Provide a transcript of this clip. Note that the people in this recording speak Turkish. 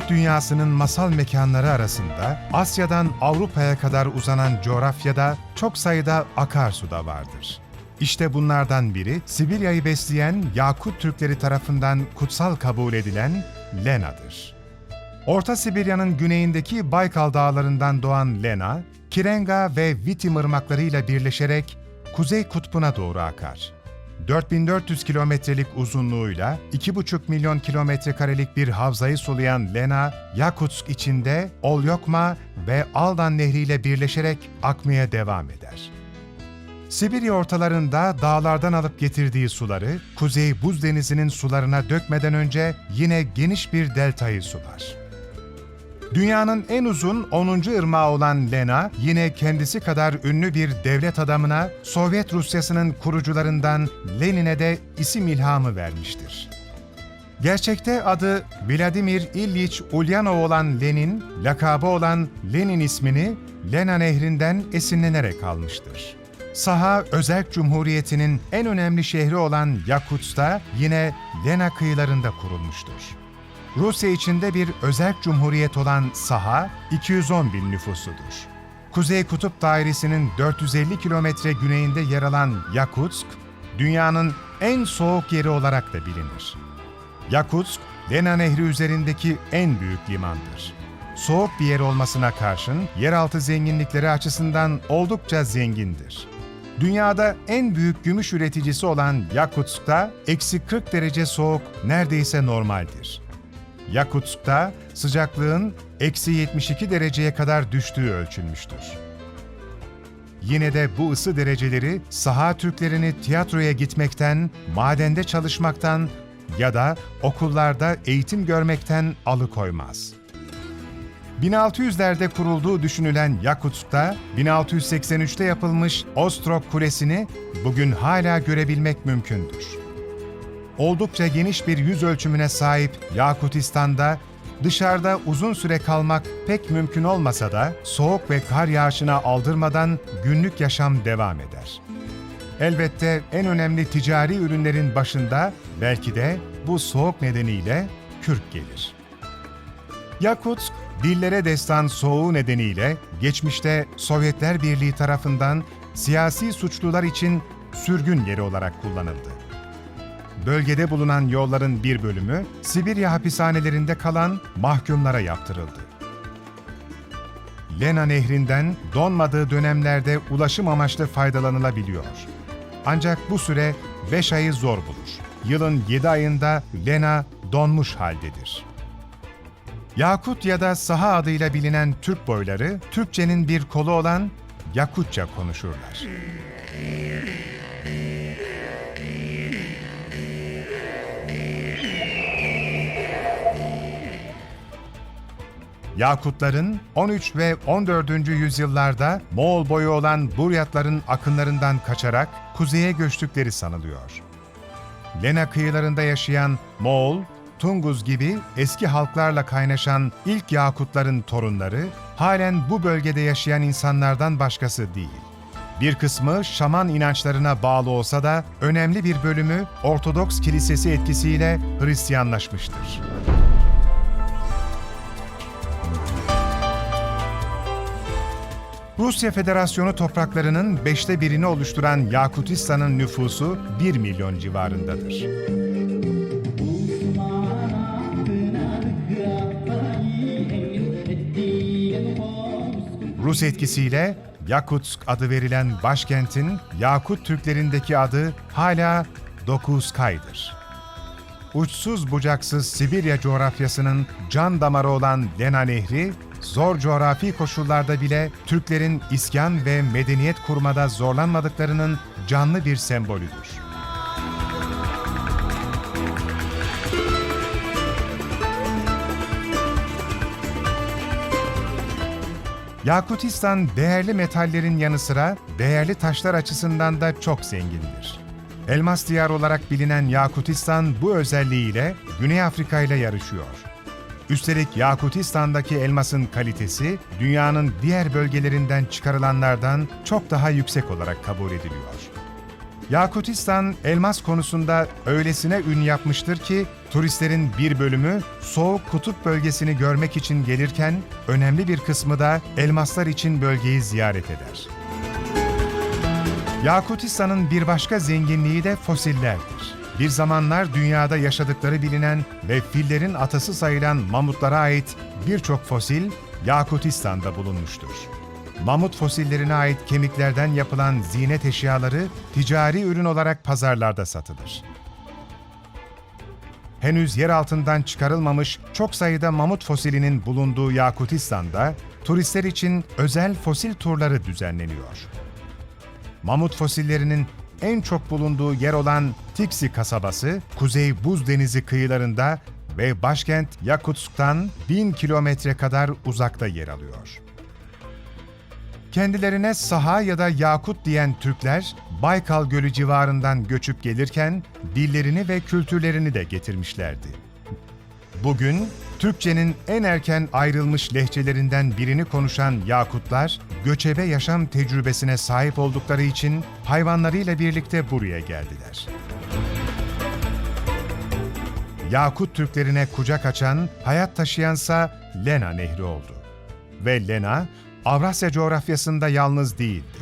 Türk dünyasının masal mekanları arasında Asya'dan Avrupa'ya kadar uzanan coğrafyada çok sayıda akarsu da vardır. İşte bunlardan biri Sibirya'yı besleyen Yakut Türkleri tarafından kutsal kabul edilen Lena'dır. Orta Sibirya'nın güneyindeki Baykal dağlarından doğan Lena, Kirenga ve Vitim ırmaklarıyla birleşerek Kuzey Kutbu'na doğru akar. 4400 kilometrelik uzunluğuyla 2,5 milyon kilometre karelik bir havzayı sulayan Lena, Yakutsk içinde Olyokma ve Aldan Nehri ile birleşerek akmaya devam eder. Sibirya ortalarında dağlardan alıp getirdiği suları Kuzey Buz Denizi'nin sularına dökmeden önce yine geniş bir deltayı sular. Dünyanın en uzun 10. ırmağı olan Lena, yine kendisi kadar ünlü bir devlet adamına Sovyet Rusyası'nın kurucularından Lenin'e de isim ilhamı vermiştir. Gerçekte adı Vladimir İlyich Ulyanov olan Lenin, lakabı olan Lenin ismini Lena Nehri'nden esinlenerek almıştır. Saha Özerk Cumhuriyeti'nin en önemli şehri olan Yakutsk'ta yine Lena kıyılarında kurulmuştur. Rusya içinde bir özerk cumhuriyet olan Saha, 210 bin nüfusudur. Kuzey Kutup Dairesi'nin 450 kilometre güneyinde yer alan Yakutsk, dünyanın en soğuk yeri olarak da bilinir. Yakutsk, Lena Nehri üzerindeki en büyük limandır. Soğuk bir yer olmasına karşın yeraltı zenginlikleri açısından oldukça zengindir. Dünyada en büyük gümüş üreticisi olan Yakutsk'ta eksi 40 derece soğuk neredeyse normaldir. Yakutsk'ta sıcaklığın eksi 72 dereceye kadar düştüğü ölçülmüştür. Yine de bu ısı dereceleri saha Türklerini tiyatroya gitmekten, madende çalışmaktan ya da okullarda eğitim görmekten alıkoymaz. 1600'lerde kurulduğu düşünülen Yakutsk'ta 1683'te yapılmış Ostrog Kulesi'ni bugün hala görebilmek mümkündür. Oldukça geniş bir yüz ölçümüne sahip Yakutistan'da dışarıda uzun süre kalmak pek mümkün olmasa da soğuk ve kar yağışına aldırmadan günlük yaşam devam eder. Elbette en önemli ticari ürünlerin başında belki de bu soğuk nedeniyle kürk gelir. Yakutsk, dillere destan soğuğu nedeniyle geçmişte Sovyetler Birliği tarafından siyasi suçlular için sürgün yeri olarak kullanıldı. Bölgede bulunan yolların bir bölümü Sibirya hapishanelerinde kalan mahkumlara yaptırıldı. Lena Nehri'nden donmadığı dönemlerde ulaşım amaçlı faydalanılabiliyor. Ancak bu süre 5 ayı zor bulur. Yılın 7 ayında Lena donmuş haldedir. Yakut ya da Saha adıyla bilinen Türk boyları, Türkçenin bir kolu olan Yakutça konuşurlar. Yakutların 13 ve 14. yüzyıllarda Moğol boyu olan Buryatların akınlarından kaçarak kuzeye göçtükleri sanılıyor. Lena kıyılarında yaşayan Moğol, Tunguz gibi eski halklarla kaynaşan ilk Yakutların torunları halen bu bölgede yaşayan insanlardan başkası değil. Bir kısmı şaman inançlarına bağlı olsa da önemli bir bölümü Ortodoks Kilisesi etkisiyle Hristiyanlaşmıştır. Rusya Federasyonu topraklarının beşte birini oluşturan Yakutistan'ın nüfusu 1 milyon civarındadır. Rus etkisiyle Yakutsk adı verilen başkentin Yakut Türklerindeki adı hala Dokuzkay'dır. Uçsuz bucaksız Sibirya coğrafyasının can damarı olan Lena Nehri, zor coğrafi koşullarda bile Türklerin iskan ve medeniyet kurmada zorlanmadıklarının canlı bir sembolüdür. Yakutistan değerli metallerin yanı sıra değerli taşlar açısından da çok zengindir. Elmas diyar olarak bilinen Yakutistan bu özelliğiyle Güney Afrika ile yarışıyor. Üstelik Yakutistan'daki elmasın kalitesi dünyanın diğer bölgelerinden çıkarılanlardan çok daha yüksek olarak kabul ediliyor. Yakutistan elmas konusunda öylesine ün yapmıştır ki turistlerin bir bölümü soğuk kutup bölgesini görmek için gelirken önemli bir kısmı da elmaslar için bölgeyi ziyaret eder. Yakutistan'ın bir başka zenginliği de fosillerdir. Bir zamanlar dünyada yaşadıkları bilinen ve fillerin atası sayılan mamutlara ait birçok fosil Yakutistan'da bulunmuştur. Mamut fosillerine ait kemiklerden yapılan ziynet eşyaları ticari ürün olarak pazarlarda satılır. Henüz yer altından çıkarılmamış çok sayıda mamut fosilinin bulunduğu Yakutistan'da turistler için özel fosil turları düzenleniyor. Mamut fosillerinin en çok bulunduğu yer olan Tiksi kasabası, Kuzey Buz Denizi kıyılarında ve başkent Yakutsk'tan 1000 kilometre kadar uzakta yer alıyor. Kendilerine Saha ya da Yakut diyen Türkler, Baykal Gölü civarından göçüp gelirken dillerini ve kültürlerini de getirmişlerdi. Bugün Türkçenin en erken ayrılmış lehçelerinden birini konuşan Yakutlar, göçebe yaşam tecrübesine sahip oldukları için hayvanlarıyla birlikte buraya geldiler. Yakut Türklerine kucak açan, hayat taşıyansa Lena Nehri oldu. Ve Lena, Avrasya coğrafyasında yalnız değildi.